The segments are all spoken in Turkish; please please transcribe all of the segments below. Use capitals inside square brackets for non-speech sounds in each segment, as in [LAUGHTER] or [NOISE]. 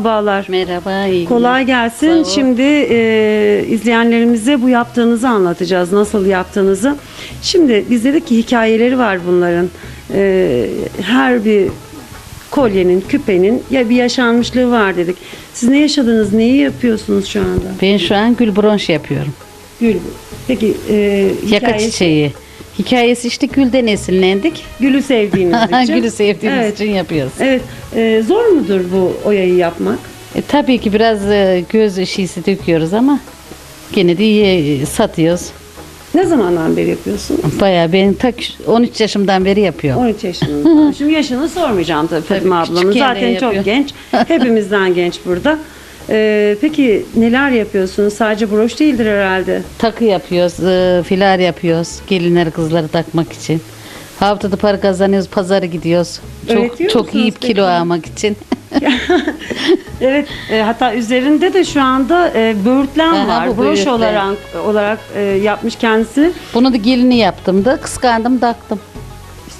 Merhabalar. Merhaba, iyi Kolay gelsin. Şimdi e, izleyenlerimize bu yaptığınızı anlatacağız. Nasıl yaptığınızı. Şimdi biz dedik ki hikayeleri var bunların. E, her bir kolyenin, küpenin ya bir yaşanmışlığı var dedik. Siz ne yaşadınız? Neyi yapıyorsunuz şu anda? Ben şu an gül bronş yapıyorum. Gül. Peki e, Yaka hikayesi- çiçeği. Hikayesi işte gülden esinlendik. Gülü sevdiğiniz [LAUGHS] için. Gülü sevdiğimiz Evet. için yapıyoruz. Evet. E, zor mudur bu oyayı yapmak? E, tabii ki biraz e, göz şişesi döküyoruz ama gene de iyi satıyoruz. Ne zamandan beri yapıyorsunuz? Bayağı ben tak 13 yaşımdan beri yapıyorum. 13 yaşınızda. [LAUGHS] Şimdi yaşını sormayacağım tabii Tabii, ablamın. Zaten de çok yapıyor. genç. [LAUGHS] Hepimizden genç burada. Ee, peki neler yapıyorsunuz? Sadece broş değildir herhalde. Takı yapıyoruz, e, filar yapıyoruz. Gelinler kızları takmak için. Haftada para kazanıyoruz, pazara gidiyoruz. Öğretiyor Çok çok musunuz yiyip peki? kilo almak için. [LAUGHS] [LAUGHS] Evet. e, hatta üzerinde de şu anda e, böğürtlen Aha, var. bu broş böğürtlen. olarak olarak e, yapmış kendisi. Bunu da gelini yaptım da kıskandım taktım.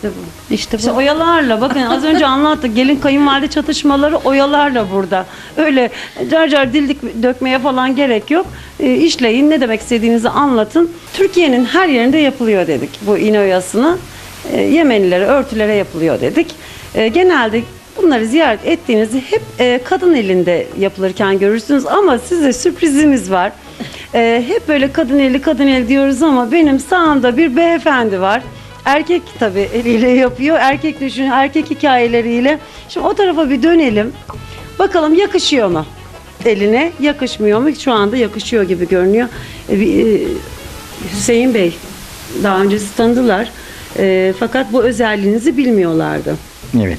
İşte bu. İşte bu. İşte oyalarla bakın az önce anlattık gelin kayınvalide çatışmaları oyalarla burada. Öyle car car dildik dökmeye falan gerek yok. E, işleyin ne demek istediğinizi anlatın. Türkiye'nin her yerinde yapılıyor dedik bu iğne oyasını. E, Yemenilere, örtülere yapılıyor dedik. E, genelde bunları ziyaret ettiğinizde hep e, kadın elinde yapılırken görürsünüz ama size sürprizimiz var. E, hep böyle kadın eli kadın eli diyoruz ama benim sağımda bir beyefendi var. Erkek tabii eliyle yapıyor. Erkek düşün, erkek hikayeleriyle. Şimdi o tarafa bir dönelim. Bakalım yakışıyor mu? Eline yakışmıyor mu? Şu anda yakışıyor gibi görünüyor. E, e, Hüseyin Bey daha öncesi tanıdılar. E, fakat bu özelliğinizi bilmiyorlardı. Evet.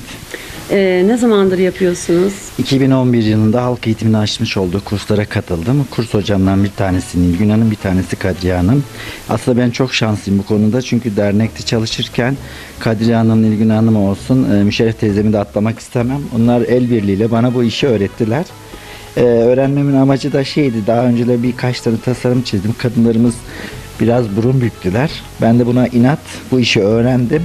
E, ne zamandır yapıyorsunuz? 2011 yılında halk eğitimini açmış olduğu kurslara katıldım. Kurs hocamdan bir tanesi Nilgün Hanım, bir tanesi Kadriye Hanım. Aslında ben çok şanslıyım bu konuda çünkü dernekte çalışırken Kadriye Hanım, Nilgün Hanım olsun, e, Müşerref teyzemi de atlamak istemem. Onlar el birliğiyle bana bu işi öğrettiler. Ee, öğrenmemin amacı da şeydi, daha önceler birkaç tane tasarım çizdim. Kadınlarımız biraz burun büktüler. Ben de buna inat bu işi öğrendim.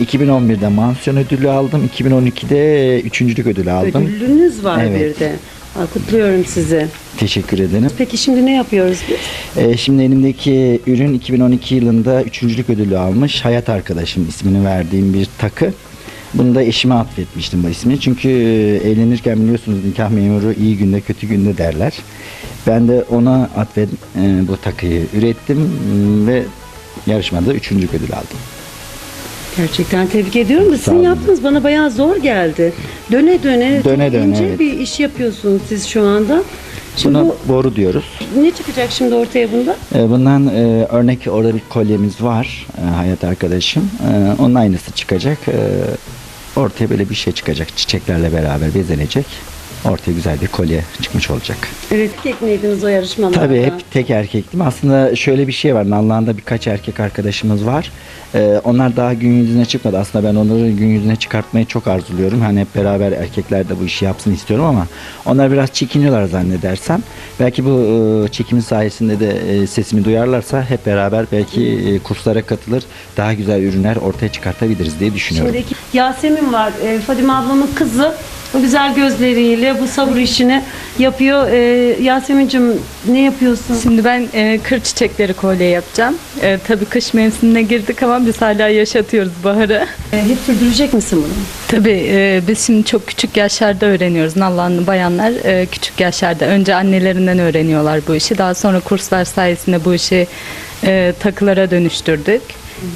2011'de mansiyon ödülü aldım. 2012'de üçüncülük ödülü aldım. Ödüllünüz var Evet. bir de. Kutluyorum sizi. Teşekkür ederim. Peki şimdi ne yapıyoruz biz? Ee, şimdi elimdeki ürün 2012 yılında üçüncülük ödülü almış. Hayat arkadaşım ismini verdiğim bir takı. Bunu da eşime atfetmiştim bu ismini. Çünkü e, evlenirken biliyorsunuz nikah memuru iyi günde kötü günde derler. Ben de ona atfet e, bu takıyı ürettim ve yarışmada üçüncülük ödül aldım. Gerçekten tebrik ediyorum da Sağ sizin olun. yaptığınız bana bayağı zor geldi. Döne döne, Döne döne, ince evet. bir iş yapıyorsunuz siz şu anda. Şimdi Buna bu boru diyoruz. ne çıkacak şimdi ortaya bunda? E, Bundan e, örnek orada bir kolyemiz var e, hayat arkadaşım. E, Onun aynısı çıkacak. E, Ortaya böyle bir şey çıkacak. Çiçeklerle beraber bezenecek. Ortaya güzel bir kolye çıkmış olacak. Evet, tek miydiniz o yarışmalarda? Tabii hep tek erkektim. Aslında şöyle bir şey var. Nallıhan'da birkaç erkek arkadaşımız var. Ee, onlar daha gün yüzüne çıkmadı. Aslında ben onları gün yüzüne çıkartmayı çok arzuluyorum. Hani hep beraber erkekler de bu işi yapsın istiyorum ama onlar biraz çekiniyorlar zannedersem. Belki bu e, çekimin sayesinde de e, sesimi duyarlarsa hep beraber belki e, kurslara katılır. Daha güzel ürünler ortaya çıkartabiliriz diye düşünüyorum. Şimdi iki- Yasemin var, e, Fadime ablamın kızı. O güzel gözleriyle bu sabır işini yapıyor. E, Yasemin'cim ne yapıyorsun? Şimdi ben e, kır çiçekleri kolye yapacağım. E, tabii kış mevsimine girdik ama biz hala yaşatıyoruz baharı. E, hep sürdürecek misin bunu? Tabii e, biz şimdi çok küçük yaşlarda öğreniyoruz. Nallanlı bayanlar e, küçük yaşlarda. Önce annelerinden öğreniyorlar bu işi. Daha sonra kurslar sayesinde bu işi e, takılara dönüştürdük.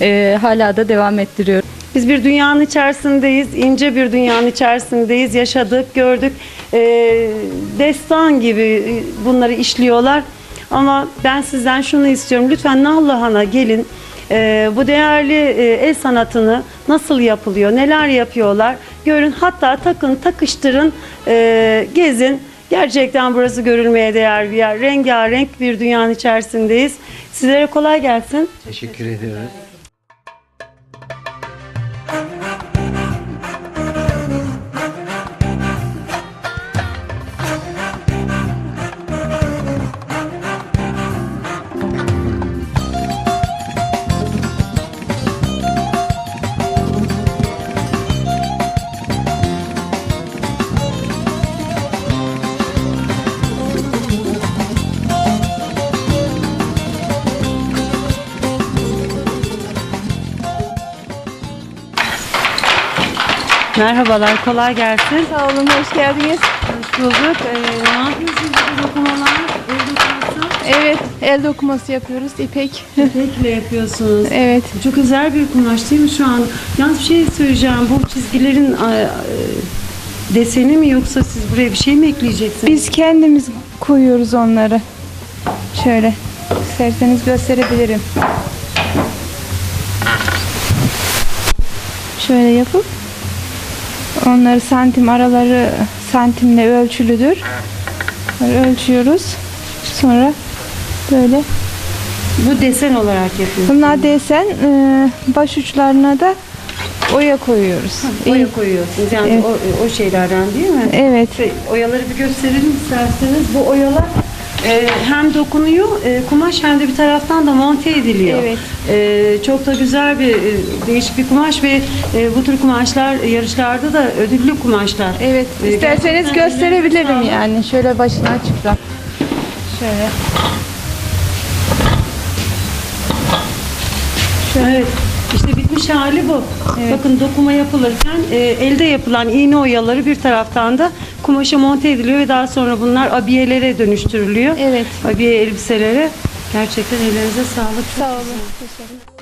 E, hala da devam ettiriyoruz. Biz bir dünyanın içerisindeyiz, ince bir dünyanın içerisindeyiz, yaşadık, gördük. Ee, destan gibi e, bunları işliyorlar. Ama ben sizden şunu istiyorum, lütfen Nallıhan'a gelin. Ee, bu değerli e, el sanatını nasıl yapılıyor, neler yapıyorlar görün. Hatta takın, takıştırın, e, gezin. Gerçekten burası görülmeye değer bir yer. Rengarenk bir dünyanın içerisindeyiz. Sizlere kolay gelsin. Teşekkür ediyoruz. Merhabalar, kolay gelsin. Sağ olun, hoş geldiniz. Hoş bulduk. Ee, ne yapıyorsunuz bu dokumalar? El dokuması. Evet, el dokuması yapıyoruz, ipek. İpekle yapıyorsunuz. evet, Çok özel bir kumaş değil mi şu an? Yalnız bir şey söyleyeceğim. Bu çizgilerin e, deseni mi yoksa siz buraya bir şey mi ekleyeceksiniz? biz kendimiz koyuyoruz onları. Şöyle, isterseniz gösterebilirim. Şöyle yapıp onları santim araları santimle ölçülüdür. Böyle ölçüyoruz. Sonra böyle Bu desen olarak yapıyorsunuz. bunlar desen e, baş uçlarına da oya koyuyoruz. Oya koyuyorsunuz. Yani Evet. o, o şeylerden değil mi? Evet. Şey, oyaları bir gösterelim isterseniz. Bu oyalar e, hem dokunuyor e, kumaş hem de bir taraftan da monte ediliyor. Evet. E, çok da güzel bir e, değişik bir kumaş ve e, bu tür kumaşlar yarışlarda da ödüllü kumaşlar. Evet, E, isterseniz gösterebilirim ellerinize yani. Şöyle başını açıp da. Şöyle. Evet. İşte bitmiş hali bu. Bakın dokuma yapılırken e, elde yapılan iğne oyaları bir taraftan da kumaşa monte ediliyor ve daha sonra bunlar abiyelere dönüştürülüyor. Evet. Abiye elbiselere. Gerçekten ellerinize sağlık. Sağ olun. Teşekkür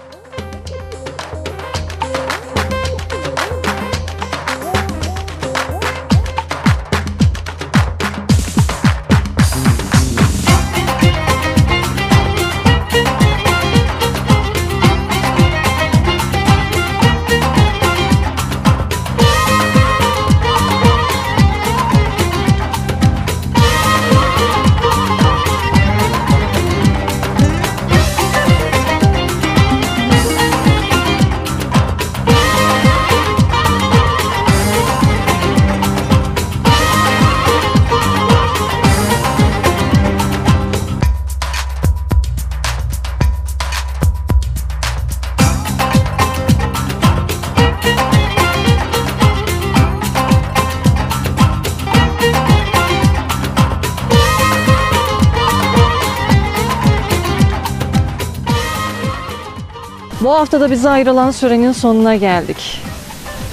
Bu haftada bize ayrılan sürenin sonuna geldik.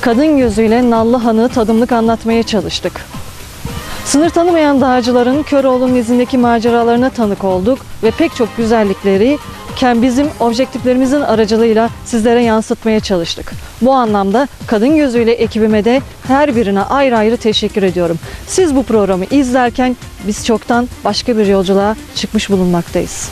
Kadın gözüyle Nallı Han'ı tadımlık anlatmaya çalıştık. Sınır tanımayan dağcıların Köroğlu'nun izindeki maceralarına tanık olduk ve pek çok güzellikleri bizim objektiflerimizin aracılığıyla sizlere yansıtmaya çalıştık. Bu anlamda Kadın Gözüyle ekibime de her birine ayrı ayrı teşekkür ediyorum. Siz bu programı izlerken biz çoktan başka bir yolculuğa çıkmış bulunmaktayız.